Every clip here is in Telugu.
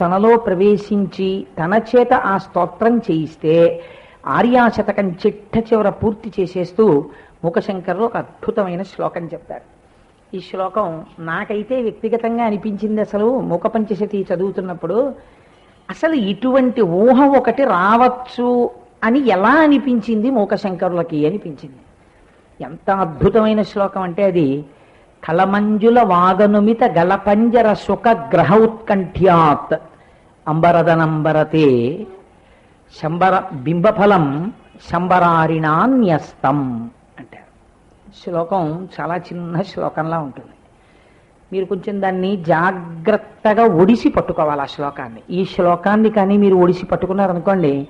తనలో ప్రవేశించి తన చేత ఆ స్తోత్రం చేయిస్తే ఆర్యాశతకం చిట్ట చివర పూర్తి చేసేస్తూ ముఖశంకరులు ఒక అద్భుతమైన శ్లోకం చెప్తారు. ఈ శ్లోకం నాకైతే వ్యక్తిగతంగా అనిపించింది అసలు. మూక పంచశతి చదువుతున్నప్పుడు అసలు ఇటువంటి ఊహ ఒకటి రావచ్చు అని ఎలా అనిపించింది మూకశంకరులకి అనిపించింది. ఎంత అద్భుతమైన శ్లోకం అంటే అది కలమంజుల వాగనుమిత గలపంజర సుఖ గ్రహ ఉత్కంఠ్యాత్ అంబరదనంబరతే శంబర బింబఫలం శంబరారిణాన్యస్తం అంటారు. శ్లోకం చాలా చిన్న శ్లోకంలా ఉంటుంది. మీరు కొంచెం దాన్ని జాగ్రత్తగా ఒడిసి పట్టుకోవాలి ఆ శ్లోకాన్ని. ఈ శ్లోకాన్ని కానీ మీరు ఒడిసి పట్టుకున్నారనుకోండి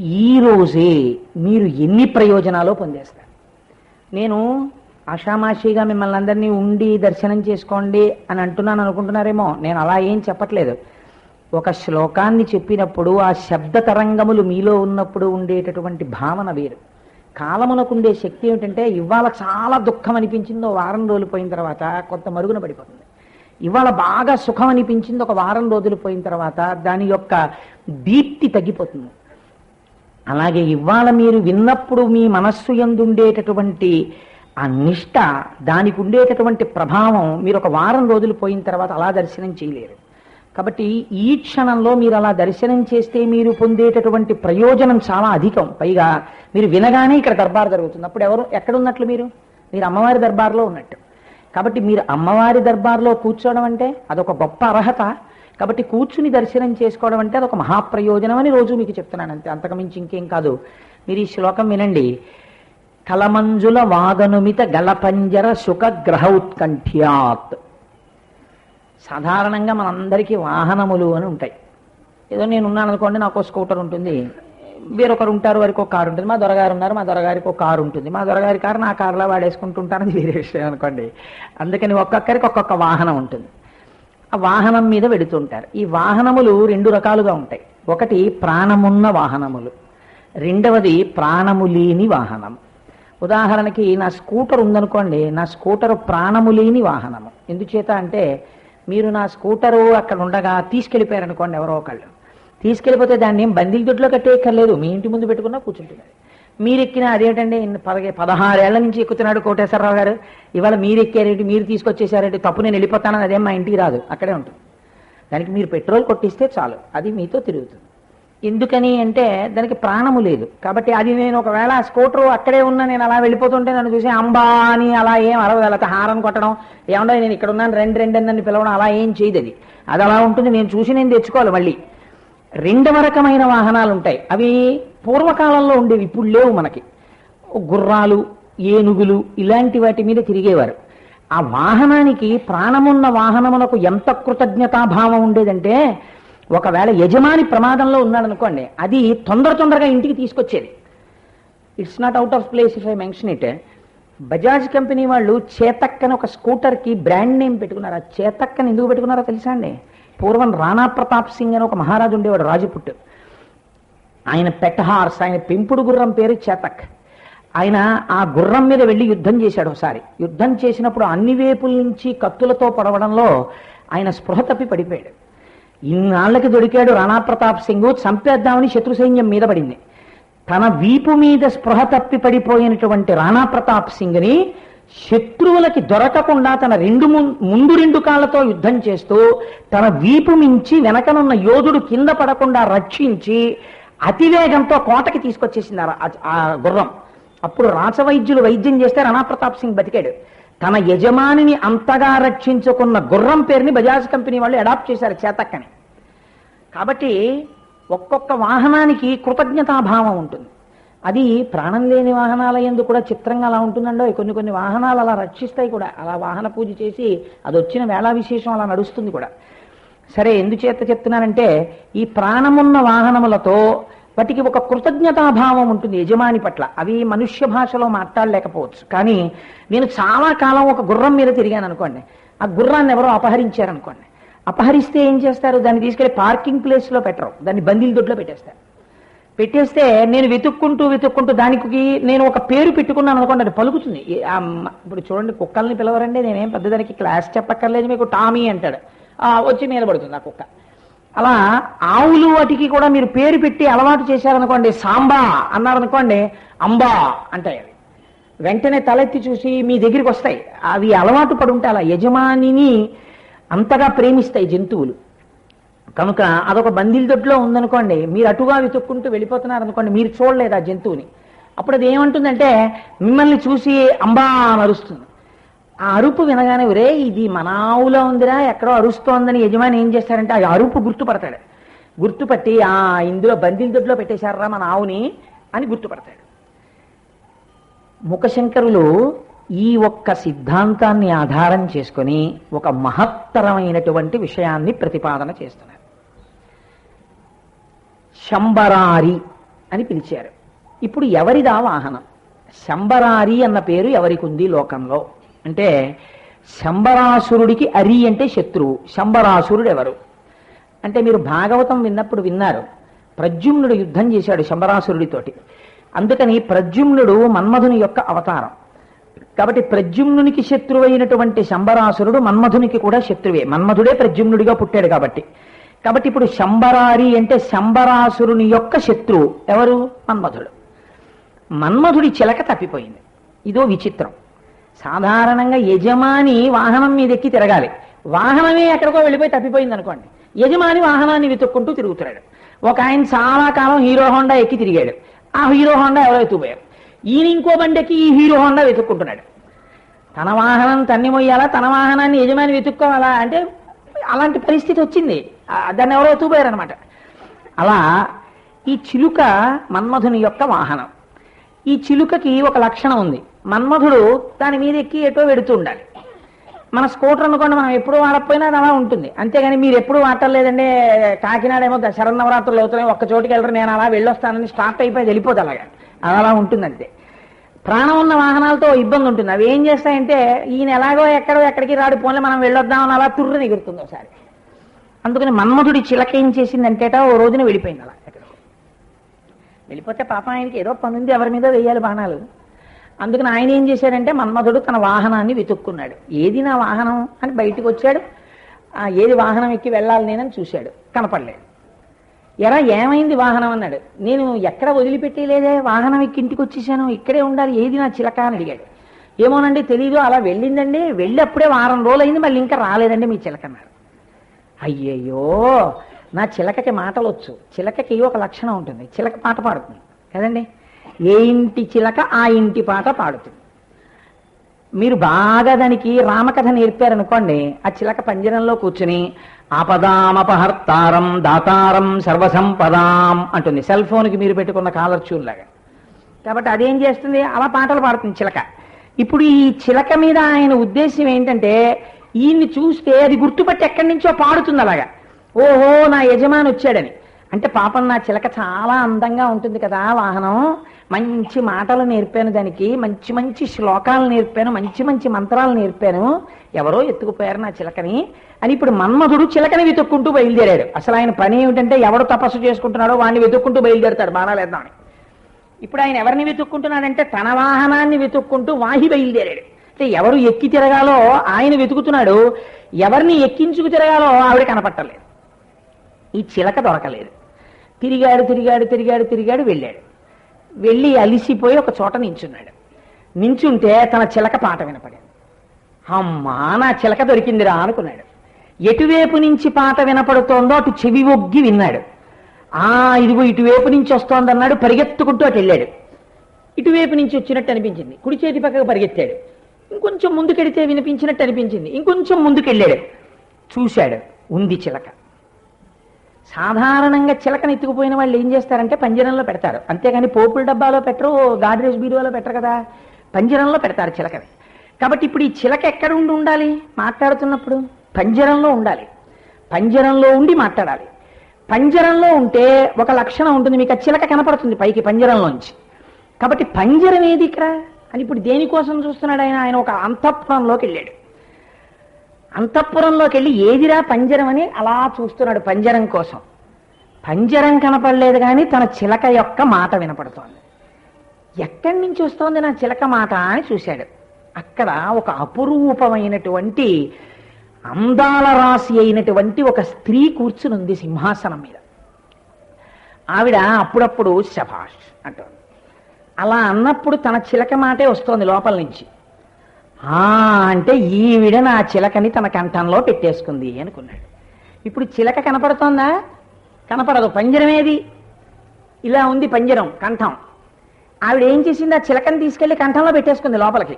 ఈ రోజే మీరు ఎన్ని ప్రయోజనాలు పొందేస్తారు? నేను ఆషామాషిగా మిమ్మల్ని అందరినీ ఉండి దర్శనం చేసుకోండి అని అంటున్నాను అనుకుంటున్నారేమో నేను అలా ఏం చెప్పట్లేదు. ఒక శ్లోకాన్ని చెప్పినప్పుడు ఆ శబ్ద తరంగములు మీలో ఉన్నప్పుడు ఉండేటటువంటి భావన వేరు. కాలమునకు ఉండే శక్తి ఏమిటంటే ఇవాళ చాలా దుఃఖం అనిపించిందో వారం రోజులు పోయిన తర్వాత కొంత మరుగున పడిపోతుంది. ఇవాళ బాగా సుఖం అనిపించింది ఒక వారం రోజులు పోయిన తర్వాత దాని యొక్క దీప్తి తగ్గిపోతుంది. అలాగే ఇవాళ మీరు విన్నప్పుడు మీ మనస్సు ఎందుండేటటువంటి ఆ నిష్ట దానికి ఉండేటటువంటి ప్రభావం మీరు ఒక వారం రోజులు పోయిన తర్వాత అలా దర్శనం చేయలేరు. కాబట్టి ఈ క్షణంలో మీరు అలా దర్శనం చేస్తే మీరు పొందేటటువంటి ప్రయోజనం చాలా అధికం. పైగా మీరు వినగానే ఇక్కడ దర్బార్ జరుగుతుంది. అప్పుడు ఎవరు ఎక్కడున్నట్లు మీరు? మీరు అమ్మవారి దర్బార్లో ఉన్నట్టు. కాబట్టి మీరు అమ్మవారి దర్బార్లో కూర్చోవడం అంటే అదొక గొప్ప అర్హత. కాబట్టి కూర్చుని దర్శనం చేసుకోవడం అంటే అదొక మహాప్రయోజనం అని రోజు మీకు చెప్తున్నాను అంతే. అంతకుమించి ఇంకేం కాదు. మీరు ఈ శ్లోకం వినండి. కలమంజుల వాదనుమిత గలపంజర సుఖ గ్రహ ఉత్కంఠ్యాత్. సాధారణంగా మనందరికీ వాహనములు అని ఉంటాయి. ఏదో నేను ఉన్నాను అనుకోండి నాకు స్కూటర్ ఉంటుంది. వేరొకరు ఉంటారు వారికి ఒక కారు ఉంటుంది. మా దొరగారు ఉన్నారు మా దొరగారికి ఒక కారు ఉంటుంది. మా దొరగారి కారు నా కారులో వాడేసుకుంటుంటారని వేరే విషయం అనుకోండి. అందుకని ఒక్కొక్కరికి ఒక్కొక్క వాహనం ఉంటుంది. ఆ వాహనం మీద వెడుతుంటారు ఈ వాహనములు రెండు రకాలుగా ఉంటాయి. ఒకటి ప్రాణమున్న వాహనములు. రెండవది ప్రాణము లేని వాహనం. ఉదాహరణకి నా స్కూటర్ ఉందనుకోండి నా స్కూటర్ ప్రాణము లేని వాహనము. ఎందుచేత అంటే మీరు నా స్కూటరు అక్కడ ఉండగా తీసుకెళ్ళిపోయారనుకోండి ఎవరో ఒకళ్ళు. తీసుకెళ్ళిపోతే దాన్ని ఏం బందీల దొడ్లో కట్టేయక్కర్లేదు. మీ ఇంటి ముందు పెట్టుకున్నా కూర్చుంటున్నారు మీరు ఎక్కిన అదేంటండి? ఇన్ని పదహారేళ్ళ నుంచి ఎక్కుతున్నాడు కోటేశ్వరరావు గారు. ఇవాళ మీరు ఎక్కారేంటి మీరు తీసుకొచ్చేసారేంటి? తప్పు నేను వెళ్ళిపోతానని అదేం మా ఇంటికి రాదు. అక్కడే ఉంటుంది. దానికి మీరు పెట్రోల్ కొట్టిస్తే చాలు. అది మీతో తిరుగుతుంది. ఎందుకని అంటే దానికి ప్రాణము లేదు. కాబట్టి అది నేను ఒకవేళ స్కూటర్ అక్కడే ఉన్నా నేను అలా వెళ్ళిపోతుంటే నన్ను చూసి అంబా అని అలా ఏం అరవదు అలా హారం కొట్టడం ఏమన్నా నేను ఇక్కడ ఉన్నాను రెండు రెండు అని పిలవడం అలా ఏం చేయదు అది. అది అలా ఉంటుంది నేను చూసి నేను తెచ్చుకోవాలి మళ్ళీ. రెండవ రకమైన వాహనాలు ఉంటాయి. అవి పూర్వకాలంలో ఉండేవి ఇప్పుడు లేవు మనకి. గుర్రాలు ఏనుగులు ఇలాంటి వాటి మీద తిరిగేవారు. ఆ వాహనానికి ప్రాణమున్న వాహనమునకు ఎంత కృతజ్ఞతాభావం ఉండేదంటే ఒకవేళ యజమాని ప్రమాదంలో ఉన్నాడనుకోండి అది తొందర తొందరగా ఇంటికి తీసుకొచ్చేది. It's not out of place if I mention it Bajaj company వాళ్ళు చేతక్కని ఒక స్కూటర్కి బ్రాండ్ నేమ్ పెట్టుకున్నారు. ఆ చేతక్కని ఎందుకు పెట్టుకున్నారో తెలుసా అండి? పూర్వం రాణా ప్రతాప్ సింగ్ అని ఒక మహారాజు ఉండేవాడు రాజపుట్టు. ఆయన పెట్ హార్స్ ఆయన పెంపుడు గుర్రం పేరు చేతక్. ఆయన ఆ గుర్రం మీద వెళ్ళి యుద్ధం చేశాడు ఒకసారి. యుద్ధం చేసినప్పుడు అన్ని వేపుల నుంచి కత్తులతో పొడవడంలో ఆయన స్పృహ తప్పి పడిపోయాడు. ఇన్నాళ్ళకి దొరికాడు రాణా ప్రతాప్ సింగ్ చంపేద్దామని శత్రు సైన్యం మీద పడింది. తన వీపు మీద స్పృహ తప్పి పడిపోయినటువంటి రాణా ప్రతాప్ సింగ్ని శత్రువులకి దొరకకుండా తన రెండు ముందు రెండు కాళ్ళతో యుద్ధం చేస్తూ తన వీపు మించి వెనకనున్న యోధుడు కింద పడకుండా రక్షించి అతివేగంతో కోటకి తీసుకొచ్చేసింది ఆ ఆ గుర్రం. అప్పుడు రాచవైద్యులు వైద్యం చేస్తే రాణా ప్రతాప్ సింగ్ బతికాడు. తన యజమానిని అంతగా రక్షించుకున్న గుర్రం పేరుని బజాజ్ కంపెనీ వాళ్ళు అడాప్ట్ చేశారు చేతక్కని. కాబట్టి ఒక్కొక్క వాహనానికి కృతజ్ఞతాభావం ఉంటుంది. అది ప్రాణం లేని వాహనాల ఎందు కూడా చిత్రంగా అలా ఉంటుందండో? కొన్ని కొన్ని వాహనాలు అలా రక్షిస్తాయి కూడా. అలా వాహన పూజ చేసి అది వచ్చిన వేళా విశేషం అలా నడుస్తుంది కూడా. సరే ఎందుచేత చెప్తున్నానంటే ఈ ప్రాణమున్న వాహనములతో వాటికి ఒక కృతజ్ఞతాభావం ఉంటుంది యజమాని పట్ల. అవి మనుష్య భాషలో మాట్లాడలేకపోవచ్చు. కానీ నేను చాలా కాలం ఒక గుర్రం మీద తిరిగాను అనుకోండి. ఆ గుర్రాన్ని ఎవరో అపహరించారనుకోండి. అపహరిస్తే ఏం చేస్తారు? దాన్ని తీసుకెళ్ళి పార్కింగ్ ప్లేస్లో పెట్టరు. దాన్ని బందీల దొడ్లో పెట్టేస్తారు. పెట్టేస్తే నేను వెతుక్కుంటూ వెతుక్కుంటూ దానికి నేను ఒక పేరు పెట్టుకున్నాను అనుకోండి అది పలుకుతుంది. ఇప్పుడు చూడండి కుక్కల్ని పిలవరండి నేనేం పెద్దదానికి క్లాస్ చెప్పక్కర్లేదు మీకు టామీ అంటాడు. ఆ, వచ్చి మీద పడుతుంది ఆ కుక్క. అలా ఆవులు వాటికి కూడా మీరు పేరు పెట్టి అలవాటు చేశారనుకోండి సాంబా అన్నారనుకోండి అంబా అంటాయి అవి వెంటనే తలెత్తి చూసి మీ దగ్గరికి వస్తాయి. అవి అలవాటు పడి ఉంటే అలా యజమానిని అంతగా ప్రేమిస్తాయి జంతువులు. కనుక అదొక బందిల్ దొడ్లో ఉందనుకోండి మీరు అటుగా వెతుక్కుంటూ వెళ్ళిపోతున్నారు అనుకోండి మీరు చూడలేదు ఆ జంతువుని. అప్పుడు అది ఏమంటుందంటే మిమ్మల్ని చూసి అంబా నరుస్తుంది ఆ అరుపు వినగానే ఒరే ఇది మన ఆవులో ఉందిరా ఎక్కడో అరుస్తోందని యజమాని ఏం చేస్తారంటే ఆ అరుపు గుర్తుపడతాడు. గుర్తుపట్టి ఆ ఇందులో బందిల దొడ్లో పెట్టేశారా మన ఆవుని అని గుర్తుపడతాడు. ముఖశంకరులు ఈ ఒక్క సిద్ధాంతాన్ని ఆధారం చేసుకొని ఒక మహత్తరమైనటువంటి విషయాన్ని ప్రతిపాదన చేస్తున్నారు. శంబరారి అని పిలిచారు. ఇప్పుడు ఎవరిదా వాహనం? శంబరారి అన్న పేరు ఎవరికి ఉంది లోకంలో? అంటే శంబరాసురుడికి అరి అంటే శత్రువు శంబరాసురుడు ఎవరు అంటే మీరు భాగవతం విన్నప్పుడు విన్నారు. ప్రద్యుమ్నుడు యుద్ధం చేశాడు శంబరాసురుడితోటి. అందుకని ప్రద్యుమ్నుడు మన్మధుని యొక్క అవతారం. కాబట్టి ప్రద్యుమ్నునికి శత్రువైనటువంటి శంబరాసురుడు మన్మధునికి కూడా శత్రువే. మన్మధుడే ప్రద్యుమ్నుడిగా పుట్టాడు కాబట్టి. కాబట్టి ఇప్పుడు శంబరారి అంటే శంబరాసురుని యొక్క శత్రువు ఎవరు? మన్మధుడు. మన్మధుడి చిలక తప్పిపోయింది. ఇదో విచిత్రం. సాధారణంగా యజమాని వాహనం మీద ఎక్కి తిరగాలి. వాహనమే ఎక్కడికో వెళ్ళిపోయి తప్పిపోయింది అనుకోండి యజమాని వాహనాన్ని వెతుక్కుంటూ తిరుగుతున్నాడు. ఒక ఆయన చాలా కాలం హీరో హోండా ఎక్కి తిరిగాడు. ఆ హీరో హోండా ఎవరో ఎత్తుపోయారు ఈయన ఇంకో బండికి ఈ హీరో హోండా వెతుక్కుంటున్నాడు. తన వాహనం తన్ని మొయ్యాలా? తన వాహనాన్ని యజమాని వెతుక్కోవాలా? అంటే అలాంటి పరిస్థితి వచ్చింది. దాన్ని ఎవరో ఎత్తుపోయారు అనమాట అలా ఈ చిలుక మన్మధుని యొక్క వాహనం. ఈ చిలుకకి ఒక లక్షణం ఉంది. మన్మధుడు దాని మీద ఎక్కి ఎటో వెడుతూ ఉండాలి. మన స్కూటర్ అనుకోండి మనం ఎప్పుడు వాడకపోయినా అది అలా ఉంటుంది. అంతేగాని మీరు ఎప్పుడు వాడలేదండి కాకినాడ ఏమో శరన్నవరాత్రులు అవుతున్నాయి ఒక్క చోటుకి వెళ్ళరు నేను అలా వెళ్ళొస్తానని స్టార్ట్ అయిపోయి వెళ్ళిపోతే అలాగా. అది అలా ఉంటుంది అంతే. ప్రాణం ఉన్న వాహనాలతో ఇబ్బంది ఉంటుంది. అవి ఏం చేస్తాయంటే ఈయన ఎలాగో ఎక్కడో ఎక్కడికి రాడు పోలే మనం వెళ్ళొద్దామని అలా తుర్రుని ఎగురుతుంది ఒకసారి. అందుకని మన్మధుడి చిలక ఏం చేసిందంటేట ఓ రోజున వెళ్ళిపోయింది అలా ఎక్కడ. వెళ్ళిపోతే పాప ఆయనకి ఏదో పనుంది ఎవరి మీద వేయాలి బాణాలు. అందుకని ఆయన ఏం చేశాడంటే మన్మధుడు తన వాహనాన్ని వెతుక్కున్నాడు. ఏది నా వాహనం అని బయటికి వచ్చాడు. ఏది వాహనం ఎక్కి వెళ్ళాలి నేనని చూశాడు. కనపడలేదు. ఎరా ఏమైంది వాహనం అన్నాడు. నేను ఎక్కడ వదిలిపెట్టేలేదే? వాహనం ఎక్కి ఇంటికి వచ్చేసాను. ఇక్కడే ఉండాలి. ఏది నా చిలక అని అడిగాడు. ఏమోనండి తెలీదు. అలా వెళ్ళిందండి. వెళ్ళి అప్పుడే వారం రోజులు అయింది మళ్ళీ ఇంకా రాలేదండి మీ చిలకన్నారు అయ్యయ్యో! నా చిలకకి మాటలు వచ్చు చిలకకి ఒక లక్షణం ఉంటుంది. చిలక పాట పాడుతుంది. కదండి? ఏ ఇంటి చిలక ఆ ఇంటి పాట పాడుతుంది. మీరు బాగా దానికి రామకథ నేర్పారనుకోండి ఆ చిలక పంజరంలో కూర్చుని ఆపదామపహర్తారం దాతారం సర్వసంపదాం అంటుంది. సెల్ ఫోన్కి మీరు పెట్టుకున్న కాలర్ ట్యూన్ లాగా కాబట్టి అదేం చేస్తుంది? అలా పాటలు పాడుతుంది చిలక. ఇప్పుడు ఈ చిలక మీద ఆయన ఉద్దేశం ఏంటంటే ఈయన్ని చూస్తే అది గుర్తుపట్టి ఎక్కడి నుంచో పాడుతుంది అలాగా. ఓహో నా యజమాని వచ్చాడని. అంటే పాపం నా చిలక చాలా అందంగా ఉంటుంది కదా వాహనం. మంచి మాటలు నేర్పాను దానికి మంచి మంచి శ్లోకాలు నేర్పాను మంచి మంచి మంత్రాలు నేర్పాను. ఎవరో ఎత్తుకుపోయారు నా చిలకని. అని ఇప్పుడు మన్మధుడు చిలకని వెతుక్కుంటూ బయలుదేరాడు. అసలు ఆయన పని ఏమిటంటే ఎవడు తపస్సు చేసుకుంటున్నాడో వాడిని వెతుక్కుంటూ బయలుదేరుతాడు బాణాలేద్దామని. ఇప్పుడు ఆయన ఎవరిని వెతుక్కుంటున్నాడంటే తన వాహనాన్ని వెతుక్కుంటూ వాహి బయలుదేరాడు. అంటే ఎవరు ఎక్కి తిరగాలో ఆయన వెతుకుతున్నాడు. ఎవరిని ఎక్కించుకు తిరగాలో ఆవిడ కనపట్టలేదు. ఈ చిలక దొరకలేదు. తిరిగాడు తిరిగాడు తిరిగాడు తిరిగాడు వెళ్ళాడు. వెళ్ళి అలిసిపోయి ఒక చోట నించున్నాడు. నించుంటే తన చిలక పాట వినపడింది. అమ్మా నా చిలక దొరికిందిరా అనుకున్నాడు. ఎటువైపు నుంచి పాట వినపడుతోందో అటు చెవి ఒగ్గి విన్నాడు. ఆ ఇదిగో ఇటువైపు నుంచి వస్తోందన్నాడు పరిగెత్తుకుంటూ అటు వెళ్ళాడు. ఇటువైపు నుంచి వచ్చినట్టు అనిపించింది. కుడి చేతి పక్కకు పరిగెత్తాడు. ఇంకొంచెం ముందుకెడితే వినిపించినట్టు అనిపించింది. ఇంకొంచెం ముందుకెళ్ళాడు. చూశాడు ఉంది చిలక. సాధారణంగా చిలకని ఎత్తుకుపోయిన వాళ్ళు ఏం చేస్తారంటే పంజరంలో పెడతారు. అంతేగాని పోపుల డబ్బాలో పెట్టరు గాడ్రేజ్ బీరువాలో పెట్టరు కదా. పంజరంలో పెడతారు చిలకని. కాబట్టి ఇప్పుడు ఈ చిలక ఎక్కడ ఉండి ఉండాలి? మాట్లాడుతున్నప్పుడు పంజరంలో ఉండాలి. పంజరంలో ఉండి మాట్లాడాలి. పంజరంలో ఉంటే ఒక లక్షణం ఉంటుంది మీకు ఆ చిలక కనపడుతుంది పైకి పంజరంలోంచి. కాబట్టి పంజరం ఏది ఇక్కడ? అని ఇప్పుడు దేనికోసం చూస్తున్నాడు ఆయన? ఆయన ఒక అంతఃపురంలోకి వెళ్ళాడు. అంతఃపురంలోకి వెళ్ళి ఏదిరా పంజరం అని అలా చూస్తున్నాడు పంజరం కోసం. పంజరం కనపడలేదు కానీ తన చిలక యొక్క మాట వినపడుతోంది. ఎక్కడి నుంచి వస్తోంది నా చిలక మాట అని చూశాడు. అక్కడ ఒక అపురూపమైనటువంటి అందాల రాశి అయినటువంటి ఒక స్త్రీ కూర్చునుంది సింహాసనం మీద. ఆవిడ అప్పుడప్పుడు శభాష్ అంటుంది. అలా అన్నప్పుడు తన చిలక మాటే వస్తోంది లోపల నుంచి. అంటే ఈవిడ నా చిలకని తన కంఠంలో పెట్టేసుకుంది అనుకున్నాడు. ఇప్పుడు చిలక కనపడుతోందా? కనపడదు. పంజరమేది ఇలా ఉంది పంజరం కంఠం. ఆవిడ ఏం చేసింది? ఆ చిలకని తీసుకెళ్ళి కంఠంలో పెట్టేసుకుంది లోపలికి.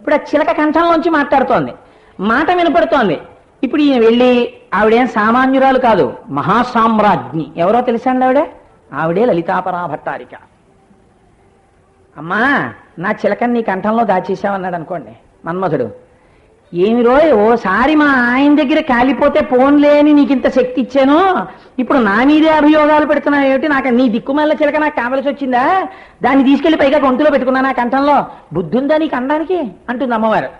ఇప్పుడు ఆ చిలక కంఠంలోంచి మాట్లాడుతోంది. మాట వినపడుతోంది. ఇప్పుడు ఈయన వెళ్ళి ఆవిడేం సామాన్యురాలు కాదు మహాసామ్రాజ్ఞి. ఎవరో తెలుసండి ఆవిడ? ఆవిడే లలితాపరా భట్టారిక అమ్మా నా చిలకని నీ కంఠంలో దాచేసావన్నాడు అనుకోండి. మన్మథుడు ఏమి రోయ్ ఓసారి మా ఆయన దగ్గర కాలిపోతే పోన్లేని నీకు ఇంత శక్తి ఇచ్చాను? ఇప్పుడు నా మీదే అభియోగాలు పెడుతున్నావు ఏమిటి? నాకు నీ దిక్కుమల్ల చిలక నాకు కావలసి వచ్చిందా? దాన్ని తీసుకెళ్ళి పైగా గొంతులో పెట్టుకున్నా నా కంఠంలో. బుద్ధుందా నీకు అనడానికి అంటుంది అమ్మవారు.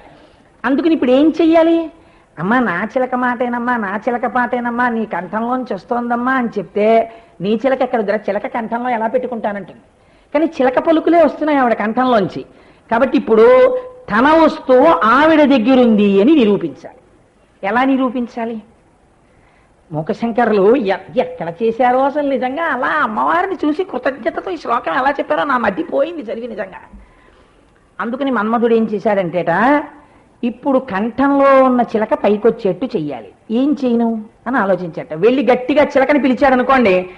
అందుకని ఇప్పుడు ఏం చెయ్యాలి? అమ్మా నా చిలక మాటేనమ్మా నా చిలక పాటేనమ్మా నీ కంఠంలోంచి వస్తోందమ్మా అని చెప్తే నీ చిలక ఎక్కడ చిలక కంఠంలో ఎలా పెట్టుకుంటానంటుంది. కానీ చిలక పలుకులే వస్తున్నాయి ఆవిడ కంఠంలోంచి. కాబట్టి ఇప్పుడు తన వస్తువు ఆవిడ దగ్గరుంది అని నిరూపించాలి. ఎలా నిరూపించాలి? మూకశంకరులు ఎక్కడ చేశారో అసలు నిజంగా అలా అమ్మవారిని చూసి కృతజ్ఞతతో ఈ శ్లోకం ఎలా చెప్పారో నా మధ్య పోయింది చదివి నిజంగా. అందుకని మన్మధుడు ఏం చేశాడంటేట ఇప్పుడు కంఠంలో ఉన్న చిలక పైకొచ్చేట్టు చెయ్యాలి. ఏం చేయను? అని ఆలోచించట. వెళ్ళి గట్టిగా చిలకని పిలిచారనుకోండి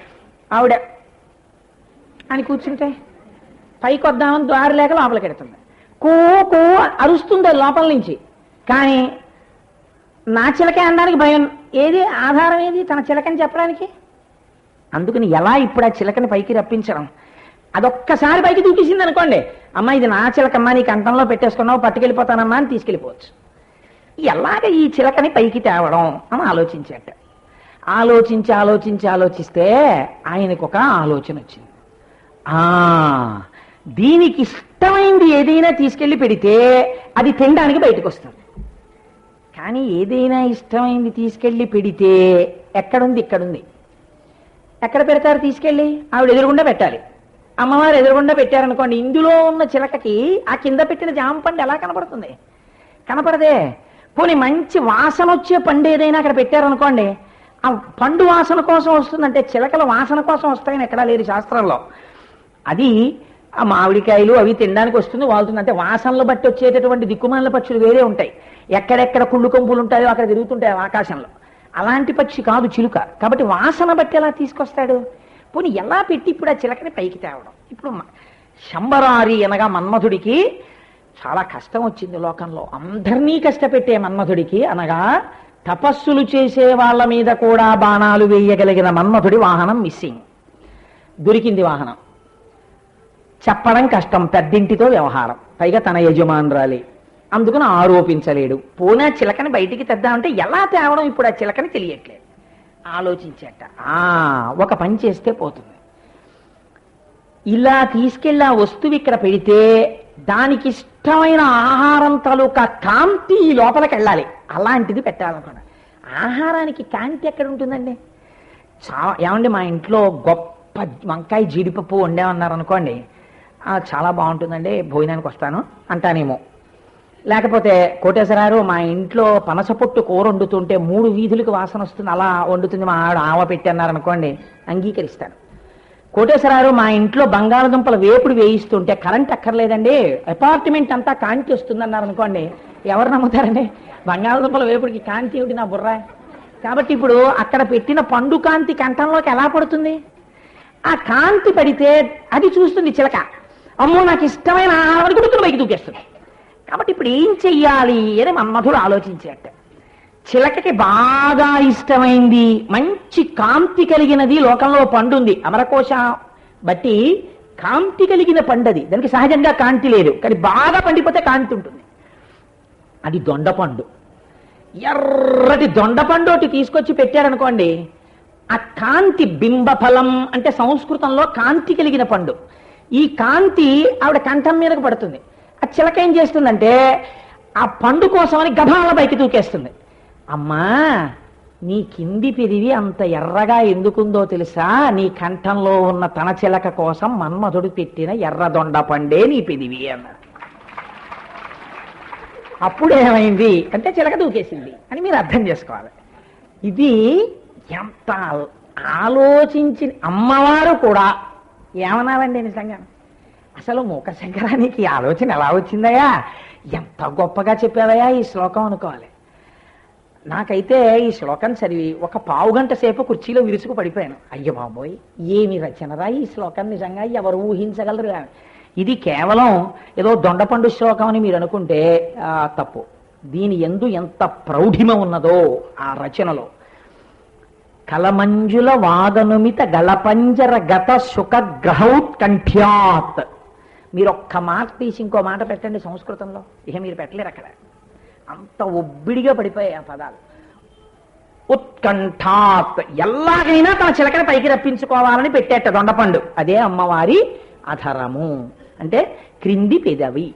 ఆవిడ అని కూర్చుంటే పైకి వద్దామని దారి లేక లోపలికి ఎడుతుంది కూ కూ అరుస్తుంది లోపల నుంచి. కానీ నా చిలక అనడానికి భయం. ఏది ఆధారం ఏది? తన చిలకని చెప్పడానికి? అందుకని ఎలా ఇప్పుడు ఆ చిలకని పైకి రప్పించడం? అదొక్కసారి పైకి దూకేసింది అనుకోండి. అమ్మ ఇది నా చిలకమ్మ నీ కంఠంలో పెట్టేసుకున్నావు పట్టుకెళ్ళిపోతానమ్మా అని తీసుకెళ్ళిపోవచ్చు. ఎలాగ ఈ చిలకని పైకి తేవడం అని ఆలోచించట. ఆలోచించి ఆలోచించి ఆలోచిస్తే ఆయనకు ఒక ఆలోచన వచ్చింది. ఆ దీనికి ఇష్టమైంది ఏదైనా తీసుకెళ్ళి పెడితే అది తినడానికి బయటకు వస్తుంది కానీ ఏదైనా ఇష్టమైంది తీసుకెళ్ళి పెడితే ఎక్కడుంది ఇక్కడుంది? ఎక్కడ పెడతారు తీసుకెళ్ళి? ఆవిడ ఎదురుగుండా పెట్టాలి. అమ్మవారు ఎదురుగుండా పెట్టారనుకోండి ఇందులో ఉన్న చిలకకి ఆ కింద పెట్టిన జామ పండు ఎలా కనపడుతుంది? కనపడదే. పోనీ మంచి వాసన వచ్చే పండు ఏదైనా అక్కడ పెట్టారనుకోండి ఆ పండు వాసన కోసం వస్తుందంటే చిలకల వాసన కోసం వస్తాయని ఎక్కడా లేదు శాస్త్రంలో. అది ఆ మామిడికాయలు అవి తినడానికి వస్తుంది వాళ్తుంది అంటే వాసనలు బట్టి వచ్చేటటువంటి దిక్కుమాల పక్షులు వేరే ఉంటాయి. ఎక్కడెక్కడ కుళ్ళు కొంపులు ఉంటాయో అక్కడ తిరుగుతుంటాయి ఆకాశంలో. అలాంటి పక్షి కాదు చిలుక. కాబట్టి వాసన బట్టి ఎలా తీసుకొస్తాడు? పోనీ ఎలా పెట్టి ఇప్పుడు ఆ చిలకని పైకి తేవడం? ఇప్పుడు శంబరారి అనగా మన్మధుడికి చాలా కష్టం వచ్చింది లోకంలో. అందరినీ కష్టపెట్టే మన్మధుడికి అనగా తపస్సులు చేసే వాళ్ళ మీద కూడా బాణాలు వేయగలిగిన మన్మధుడి వాహనం మిస్సింగ్. దొరికింది వాహనం. చెప్పడం కష్టం పెద్దింటితో వ్యవహారం. పైగా తన యజమానురాలి. అందుకని ఆరోపించలేడు. పోనా చిలకని బయటికి తెద్దామంటే ఎలా తేవడం ఇప్పుడు ఆ చిలకని తెలియట్లేదు. ఆలోచించేట. ఆ ఒక పని చేస్తే పోతుంది. ఇలా తీసుకెళ్ళి ఆ వస్తువు ఇక్కడ పెడితే దానికి ఇష్టమైన ఆహారం తాలూకా కాంతి ఈ లోపలికి వెళ్ళాలి. అలాంటిది పెట్టాలనుకున్నా. ఆహారానికి కాంతి ఎక్కడ ఉంటుందండి? చా ఏమండి మా ఇంట్లో గొప్ప వంకాయ జీడిపప్పు వండామన్నారు అనుకోండి చాలా బాగుంటుందండి భోజనానికి వస్తాను అంటానేమో. లేకపోతే కోటేశ్వరారు మా ఇంట్లో పనస పొట్టు కూర వండుతుంటే మూడు వీధులకు వాసన వస్తుంది అలా వండుతుంది మా ఆవిడ ఆవ పెట్టి అన్నారు అనుకోండి అంగీకరిస్తాను. కోటేశ్వరారు మా ఇంట్లో బంగాళదుంపల వేపుడు వేయిస్తుంటే కరెంట్ అక్కర్లేదండి అపార్ట్మెంట్ అంతా కాంతి వస్తుందన్నారు అనుకోండి ఎవరు నమ్ముతారండి? బంగాళదుంపల వేపుడికి కాంతి ఏమిటి నా బుర్ర? కాబట్టి ఇప్పుడు అక్కడ పెట్టిన పండు కాంతి కంఠంలోకి ఎలా పడుతుంది? ఆ కాంతి పడితే అది చూస్తుంది చిలక. అమ్మో నాకు ఇష్టమైన ఆహారం గుర్తులు పైకి దూకేస్తుంది. కాబట్టి ఇప్పుడు ఏం చెయ్యాలి అని మన్మధుడు ఆలోచించేట. చిలకకి బాగా ఇష్టమైంది మంచి కాంతి కలిగినది లోకంలో పండుంది. అమరకోశ బట్టి కాంతి కలిగిన పండది. దానికి సహజంగా కాంతి లేదు కానీ బాగా పండిపోతే కాంతి ఉంటుంది. అది దొండపండు ఎర్రటి దొండపండు ఒకటి తీసుకొచ్చి పెట్టారనుకోండి ఆ కాంతి బింబఫలం అంటే సంస్కృతంలో కాంతి కలిగిన పండు. ఈ కాంతి ఆవిడ కంఠం మీదకు పడుతుంది. ఆ చిలక ఏం చేస్తుందంటే ఆ పండు కోసమని గభాల పైకి దూకేస్తుంది. అమ్మా నీ కింది పెరివి అంత ఎర్రగా ఎందుకుందో తెలుసా? నీ కంఠంలో ఉన్న తన చిలక కోసం మన్మధుడు పెట్టిన ఎర్రదొండ పండే నీ పెదివి అన్నాడు అప్పుడేమైంది అంటే చిలక దూకేసింది అని మీరు అర్థం చేసుకోవాలి. ఇది ఎంత ఆలోచించి అమ్మవారు కూడా ఏమనాలండి నిజంగా? అసలు మూక శంకరానికి ఈ ఆలోచన ఎలా వచ్చిందయ్యా? ఎంత గొప్పగా చెప్పావయ్యా ఈ శ్లోకం అనుకోవాలి. నాకైతే ఈ శ్లోకం చదివి ఒక పావు గంట సేపు కుర్చీలో విరుచుకు పడిపోయాను. అయ్య బాబోయ్ ఏమి రచనరా ఈ శ్లోకం నిజంగా? ఎవరు ఊహించగలరు? ఇది కేవలం ఏదో దొండపండు శ్లోకం అని మీరు అనుకుంటే తప్పు. దీని ఎందు ఎంత ప్రౌఢిమ ఉన్నదో ఆ రచనలో. కలమంజుల వాదనుమిత గళపంజర గత సుఖగ్రహౌత్కంఠ్యాత్ మీరు ఒక్క మాట తీసి ఇంకో మాట పెట్టండి సంస్కృతంలో. ఇక మీరు పెట్టలేరు అక్కడ. అంత ఒబ్బిడిగా పడిపోయాయి ఆ పదాలు. ఉత్కంఠాత్. ఎలాగైనా తన చిలకడ పైకి రప్పించుకోవాలని పెట్టేట దొండపండు. అదే అమ్మవారి అధరము. అంటే క్రింది పెదవి.